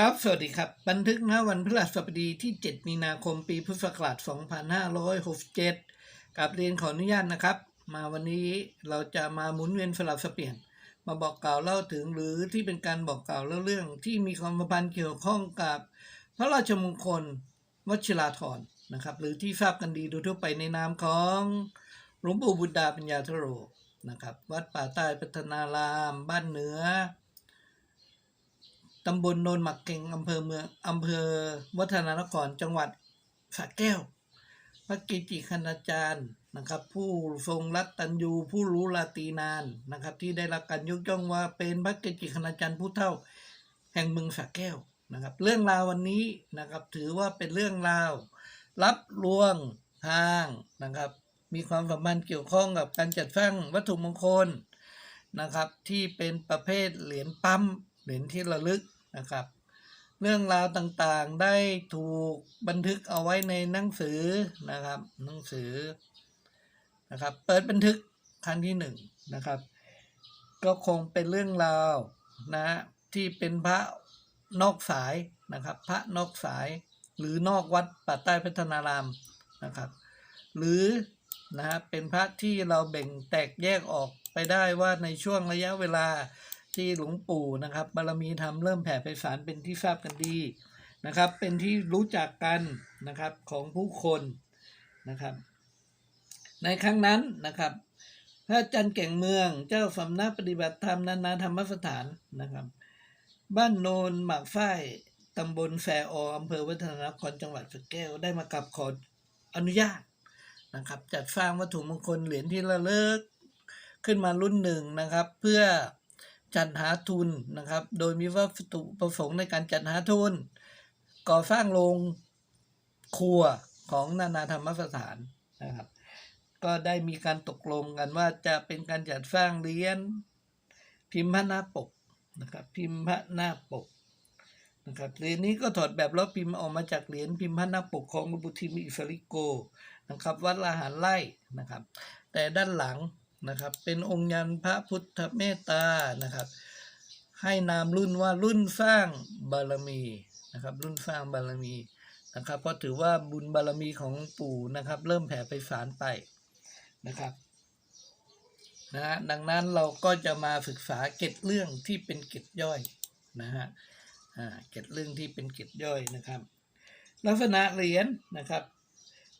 ครับ สวัสดีครับ บันทึกณวันพฤหัสบดีที่ 7 มีนาคมปีพุทธศักราช 2567กับเรียนขออนุญาตนะครับ มาวันนี้เราจะมาหมุนเวียนสลับสเปลี่ยน มาบอกกล่าวเล่าถึงหรือที่เป็นการบอกกล่าวเล่าเรื่องที่มีความสัมพันธ์เกี่ยวข้องกับ พระราชมงคลวชิราธรนะครับ หรือที่ทราบกันดีโดยทั่วไปในนามของหลวงปู่บุตรดาปัญญาธโรนะครับ วัดป่าใต้พัฒนาราม บ้านเหนือ ตำบลโนนหมักเก่งอำเภอเมืองอำเภอวัฒนานครจังหวัดสระแก้ว พระกิจิคณาจารย์นะครับ ผู้ทรงรัตตัญญูผู้รู้ลาตีนานนะครับ ที่ได้รับการยกย่องว่าเป็นพระกิจิคณาจารย์ผู้เท่าแห่งเมืองสระแก้วนะครับ เรื่องราววันนี้นะครับ ถือว่าเป็นเรื่องราว รับลวงทางนะครับ มีความสัมพันธ์เกี่ยวข้องกับการจัดสร้างวัตถุมงคลนะครับ ที่เป็นประเภทเหรียญปั๊มเหรียญที่ระลึก นะครับ เรื่องราวต่างๆได้ถูกบันทึกเอาไว้ในหนังสือนะครับ หนังสือนะครับ เปิดบันทึกครั้งที่หนึ่งนะครับ ก็คงเป็นเรื่องราวนะที่เป็นพระนอกสายนะครับ พระนอกสายหรือนอกวัดป่าใต้พัฒนารามนะครับ หรือนะฮะเป็นพระที่เราแบ่งแตกแยกออกไปได้ว่าในช่วงระยะเวลา ที่หลวงปู่นะครับบารมีธรรมเริ่มแผ่ไพศาลเป็นที่ทราบกันดีนะครับ เป็นที่รู้จักกันนะครับของผู้คนนะครับ ในครั้งนั้นนะครับ พระอาจารย์แก่งเมืองเจ้าสำนักปฏิบัติธรรมนานาธรรมสถานนะครับ บ้านโนนหมากฝ้ายตำบลแฟออำเภอวัฒนนครจังหวัดสแก้วได้มากับขออนุญาตนะครับ จัดสร้างวัตถุมงคลเหรียญที่ระลึกขึ้นมารุ่นหนึ่งนะครับ เพื่อ จัดหาทุนนะครับ โดยมีวัตถุประสงค์ในการจัดหาทุน ก่อสร้างโรงครัวของนานาธรรมสถานนะครับ ก็ได้มีการตกลงกันว่าจะเป็นการจัดสร้างเหรียญพิมพ์พระหน้าปกนะครับพิมพ์พระหน้าปกนะครับเหรียญนี้ก็ถอดแบบล้วพิมพ์ออกมาจากเหรียญพิมพ์พระหน้าปกของหลวงปู่ทิมอิสริโกนะครับวัดละหารไร่นะครับ แต่ด้านหลัง นะครับ เป็นองค์ยันพระพุทธเมตตานะครับ ให้นามรุ่นว่ารุ่นสร้างบารมีนะครับ รุ่นสร้างบารมีนะครับเพราะถือว่าบุญบารมีของปู่นะครับ เริ่มแผ่ไปสารไปนะครับนะฮะดังนั้นเราก็จะมาศึกษาเกร็ดเรื่องที่เป็นเกร็ดย่อยนะฮะอ่าเกร็ดเรื่องที่เป็นเกร็ดย่อยนะครับ ลักษณะเหรียญนะครับ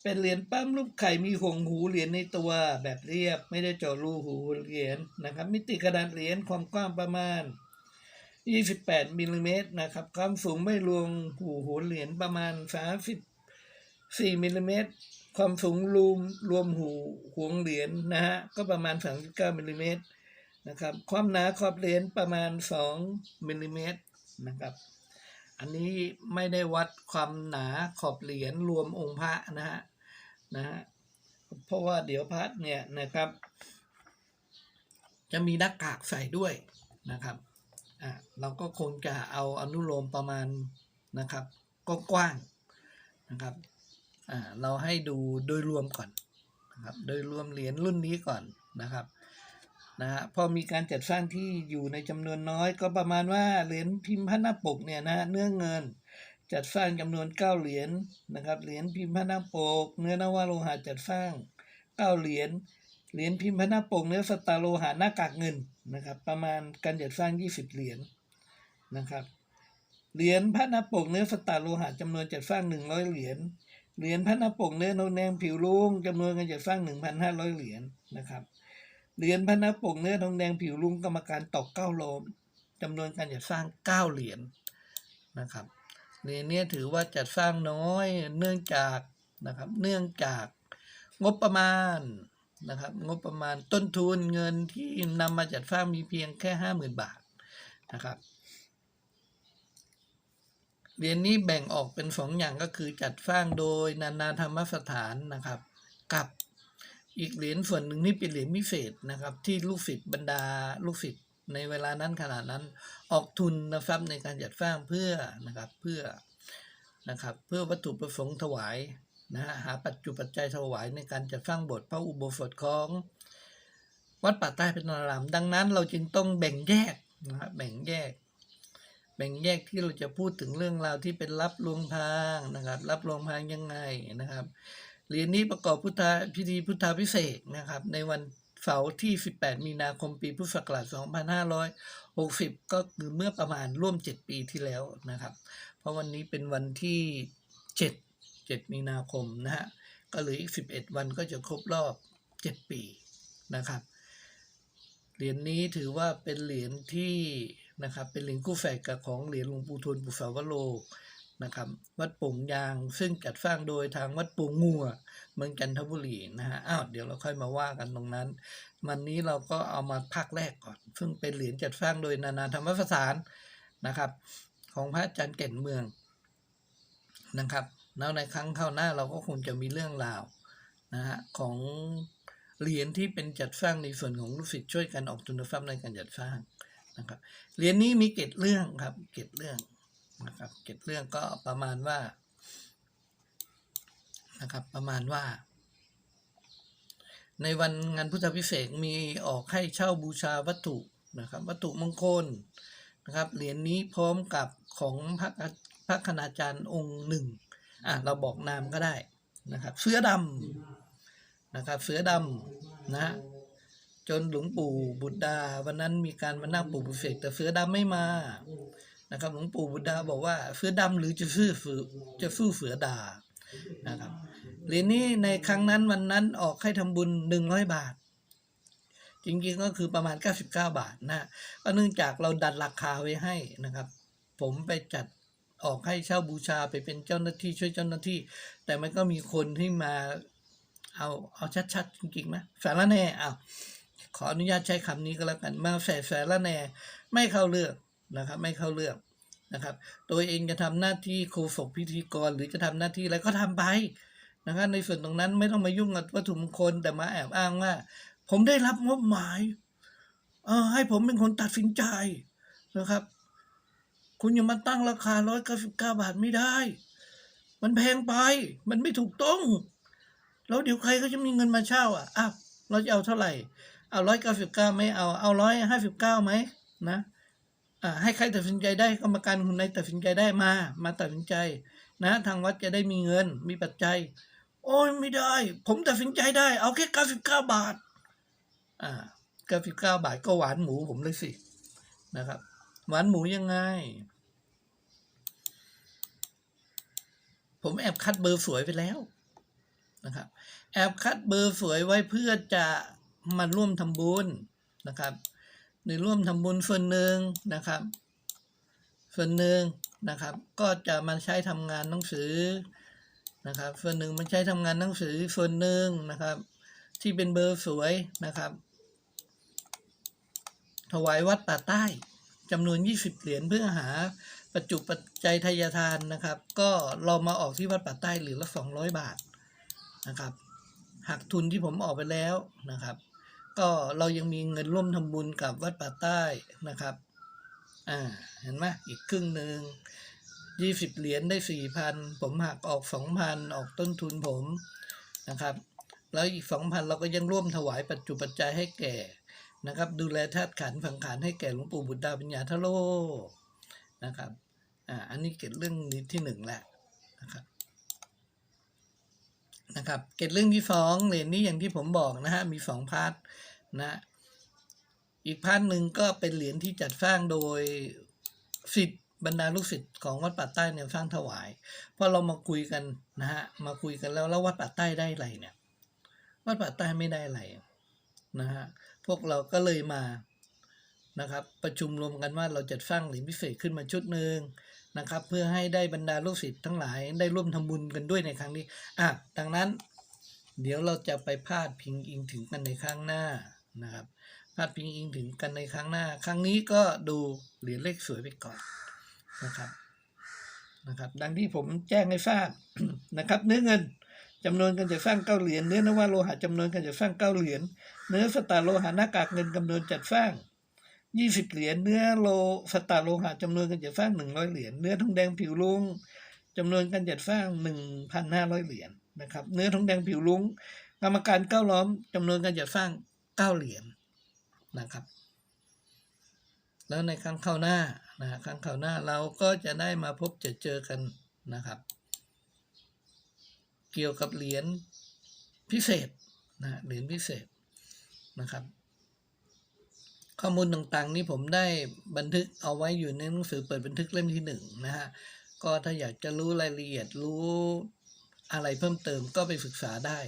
เป็นเหรียญปั้มรูปไข่มีห่วงหูเหรียญในตัวแบบเรียบไม่ได้เจาะรูหูเหรียญนะครับ มิติขนาดเหรียญความกว้างประมาณ 28มิลลิเมตรนะครับความสูงไม่รวมหูหูเหรียญประมาณ34มิลลิเมตรความสูงรวมรวมหูห่วงเหรียญนะฮะก็ประมาณ 39มิลลิเมตรนะครับความหนาขอบเหรียญประมาณ 2มิลลิเมตรนะครับอันนี้ไม่ได้วัดความหนาขอบเหรียญรวมองค์พระนะฮะ นะฮะเพราะว่าเดี๋ยวพระเนี่ยนะครับ จะมีหน้ากากใส่ด้วยนะครับอะเราก็คงจะเอาอนุโลมประมาณนะครับกว้างนะครับอ่าเราให้ดูโดยรวมก่อนนะครับโดยรวมเหรียญรุ่นนี้ก่อนนะครับนะฮะพอมีการจัดสร้างที่อยู่ในจำนวนน้อยก็ประมาณว่าเหรียญพิมพ์พระหน้าปกเนี่ยนะเนื้อเงิน จัดสร้างจำนวนเก้าเหรียญนะครับ เหรียญพิมพ์พระน้าปก เนื้อนวโลหะจัดสร้างเก้าเหรียญ เหรียญพิมพ์พระน้าปก เนื้อสตาโลหะหน้ากากเงินนะครับ ประมาณการจัดสร้าง 20 เหรียญนะครับ เหรียญพระน้าปก เนื้อสตาโลหะจำนวนจัดสร้าง 100 เหรียญ เหรียญพระน้าปก เนื้อโนแนงผิวลุงจำนวนการจัดสร้าง 1,500 เหรียญนะครับ เหรียญพระน้าปก เนื้อทองแดงผิวลุงกรรมการตอกเก้าโลมจำนวนการจัดสร้าง 9 เหรียญนะครับ เหรียญเนี้ถือว่าจัดสร้างน้อยเนื่องจากนะครับเนื่องจากงบประมาณนะครับงบประมาณต้นทุนเงินที่นำมาจัดสร้างมีเพียงแค่ห้าหมื่นบาทนะครับเหรียญนี้แบ่งออกเป็นสองอย่างก็คือจัดสร้างโดยนานาธรรมสถานนะครับ กับอีกเหรียญส่วนหนึ่งนี่เป็นเหรียญพิเศษนะครับ ที่ลูกศิษย์บรรดาลูกศิษย์ ในเวลานั้นขนาดนั้นออกทุนนะครับในการจัดสร้างเพื่อนะครับเพื่อนะครับเพื่อวัตถุประสงค์ถวายนะฮะหาปัจจุปัจจัยถวายในการจัดสร้างโบสถ์พระอุโบสถของวัดป่าใต้เป็นนาราม ดังนั้นเราจึงต้องแบ่งแยกนะฮะแบ่งแยก แบ่งแยกที่เราจะพูดถึงเรื่องราวที่เป็นรับลวงพางนะครับ รับลวงพางยังไงนะครับเหรียญนี้ประกอบพุทธพิธีพุทธาพิเศษนะครับ ในวัน เสาร์ที่ 18 มีนาคมปีพุทธศักราช 2560 ก็คือเมื่อประมาณร่วม 7 ปีที่แล้วนะครับ เพราะวันนี้เป็นวันที่ 7 7 มีนาคมนะฮะ ก็เหลืออีก 11 วันก็จะครบรอบ 7 ปีนะครับ เหรียญนี้ถือว่าเป็นเหรียญที่นะครับ เป็นเหรียญคู่แฝดกับของเหรียญหลวงปู่ทวนปุสาวโล นะครับ วัดโป่งยางซึ่งจัดสร้างโดยทางวัดโป่งงัวเมืองจันทบุรีนะฮะอ้าวเดี๋ยวเราค่อยมาว่ากันตรงนั้น วันนี้เราก็เอามาภาคแรกก่อน ซึ่งเป็นเหรียญจัดสร้างโดยนานาธรรมสถานนะครับ ของพระอาจารย์แก่นเมืองนะครับแล้วในครั้งเข้าหน้าเราก็คงจะมีเรื่องราวนะฮะของเหรียญที่เป็นจัดสร้างในส่วนของลูกศิษย์ช่วยกันออกทุนทรัพย์ในการจัดสร้างนะครับเหรียญนี้มีเกร็ดเรื่องครับเกร็ดเรื่อง นะครับเกร็ดเรื่องก็ประมาณว่านะครับประมาณว่า ในวันงานพุทธพิเศษมีออกให้เช่าบูชาวัตถุนะครับ วัตถุมงคลนะครับเหรียญนี้พร้อมกับของพระพระคณาจารย์องค์หนึ่งอะเราบอกนามก็ได้นะครับเสื้อดำนะครับเสื้อดำนะจนหลวงปู่บุตรดาวันนั้นมีการมานั่งปลูกบุเสกแต่เสื้อดำไม่มา นะครับหลวงปู่บุตรดาบอกว่าเสือดำหรือจะซื้อเสือจะสู้เสือดานะครับเหรียญนี้ในครั้งนั้นวันนั้นออกให้ทำบุญหนึ่งร้อยบาท จริงๆก็คือประมาณ 99 บาทนะก็เนื่องจากเราดัดราคาไว้ให้นะครับ ผมไปจัดออกให้เช่าบูชาไปเป็นเจ้าหน้าที่ช่วยเจ้าหน้าที่ แต่มันก็มีคนที่มาเอาเอาชัดๆจริงๆนะสารแน่อ้าขออนุญาตใช้คำนี้ก็แล้วกัน มาแฝสารแน่ไม่เข้าเรื่อง นะครับ ไม่เข้าเรื่องนะครับตัวเองจะทำหน้าที่โฆษกพิธีกร หรือจะทำหน้าที่อะไรก็ทำไปนะครับในส่วนตรงนั้นไม่ต้องมายุ่งกับวัตถุมงคลแต่มาแอบอ้างว่า ผมได้รับงบหมายเออให้ผมเป็นคนตัดสินใจนะครับ คุณอย่ามาตั้งราคาร้อยเก้าสิบเก้าบาทไม่ได้ มันแพงไป มันไม่ถูกต้อง แล้วเดี๋ยวใครก็จะมีเงินมาเช่า อะอ้าเราจะเอาเท่าไหร่ เอาร้อยเก้าสิบเก้าไม่เอา เอาร้อยห้าสิบเก้าไหมนะ ให้ใครตัดสินใจได้กรรมการคนไหนตัดสินใจได้มา มาตัดสินใจนะ ทางวัดจะได้มีเงินมีปัจจัย โอ้ยไม่ได้ ผมตัดสินใจได้ เอาแค่เก้าสิบเก้าบาทอ่าเก้าสิบเก้าบาทก็หวานหมูผมเลยสินะครับ หวานหมูยังไง ผมแอบคัดเบอร์สวยไปแล้วนะครับ แอบคัดเบอร์สวยไว้เพื่อจะมาร่วมทำบุญนะครับ ในร่วมทำบุญส่วนหนึ่งนะครับ ส่วนหนึ่งนะครับ ก็จะมาใช้ทำงานหนังสือนะครับ ส่วนหนึ่งมันใช้ทำงานหนังสือส่วนหนึ่งนะครับ ที่เป็นเบอร์สวยนะครับ ถวายวัดป่าใต้จำนวน 20 เหรียญเพื่อหาปัจจุปัจจัยทายทานนะครับ ก็เรามาออกที่วัดป่าใต้หรียญละ 200 บาทนะครับ หักทุนที่ผมออกไปแล้วนะครับ ก็เรายังมีเงินร่วมทำบุญกับวัดป่าใต้นะครับ อ่า เห็นไหมอีกครึ่งหนึ่งยี่สิบเหรียญได้สี่พันผมหักออกสองพันออกต้นทุนผมนะครับ แล้วอีกสองพันเราก็ยังร่วมถวายปัจจุปัจจัยให้แก่นะครับ ดูแลธาตุขันธ์สังขารให้แก่หลวงปู่บุตรดาปัญญาทโลนะครับ อ่า อันนี้เกิดเรื่องนี้ที่หนึ่งแหละนะครับ นะครับ เกตเรื่องที่สองเหรียญนี้อย่างที่ผมบอกนะฮะ มีสองพาร์ทนะ อีกพาร์ทหนึ่งก็เป็นเหรียญที่จัดสร้างโดยสิทธิ์บรรดาลูกศิษย์ของวัดป่าใต้เนี่ยสร้างถวายพอเรามาคุยกันนะฮะมาคุยกันแล้วแล้ววัดป่าใต้ได้อะไรเนี่ยวัดป่าใต้ไม่ได้อะไรนะฮะพวกเราก็เลยมานะครับประชุมรวมกันว่าเราจะสร้างเหรียญพิเศษขึ้นมาชุดหนึ่ง นะครับ เพื่อให้ได้บรรดาลูกศิษย์ทั้งหลายได้ร่วมทำบุญกันด้วยในครั้งนี้อะดังนั้น เดี๋ยวเราจะไปพาดพิงอิงถึงกันในครั้งหน้านะครับพาดพิงอิงถึงกันในครั้งหน้า ครั้งนี้ก็ดูเหรียญเลขสวยไปก่อนนะครับนะครับ ดังที่ผมแจ้งให้ทราบนะครับ เนื้อเงินจำนวนการจัดสร้างเก้าเหรียญเนื้อนวาโลหะจำนวนการจัดสร้างเก้าเหรียญเนื้อสตาโลหะหน้ากากเงินจำนวนจัดสร้าง ยี่สิบเหรียญเนื้อโลสตาร์โลหะจำนวนการจัดสร้างหนึ่งร้อยเหรียญเนื้อทองแดงผิวลุงจำนวนการจัดสร้างหนึ่งพันห้าร้อยเหรียญนะครับเนื้อทองแดงผิวลุงกรรมการเก้าล้อมจำนวนการจัดสร้างเก้าเหรียญนะครับ แล้วในครั้งข้าวหน้านะครั้งข้าวหน้าเราก็จะได้มาพบจอเจอกันนะครับ เกี่ยวกับเหรียญพิเศษนะเหรียญพิเศษนะครับ ข้อมูลต่างๆ นี้ผมได้บันทึกเอาไว้อยู่ในหนังสือเปิดบันทึกเล่มที่หนึ่งนะฮะก็ถ้าอยากจะรู้รายละเอียดรู้อะไรเพิ่มเติมก็ไปศึกษาได้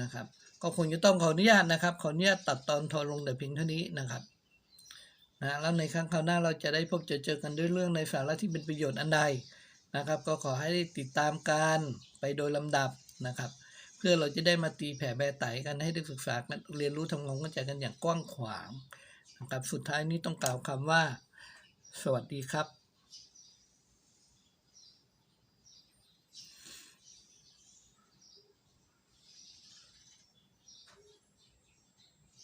นะครับ ก็คงจะต้องขออนุญาตนะครับ ขออนุญาตตัดตอนทอลงแต่เพียงเท่านี้นะครับนะแล้วในครั้งคราวหน้าเราจะได้พบเจอเจอกันด้วยเรื่องในสาระที่เป็นประโยชน์อันใดนะครับ ก็ขอให้ติดตามการไปโดยลำดับนะครับ เพื่อเราจะได้มาตีแผ่แบไตกันให้ได้ศึกษากันเรียนรู้ทำความเข้าใจกันอย่างกว้างขวาง นะครับสุดท้ายนี้ต้องกล่าวคำว่า สวัสดีครับ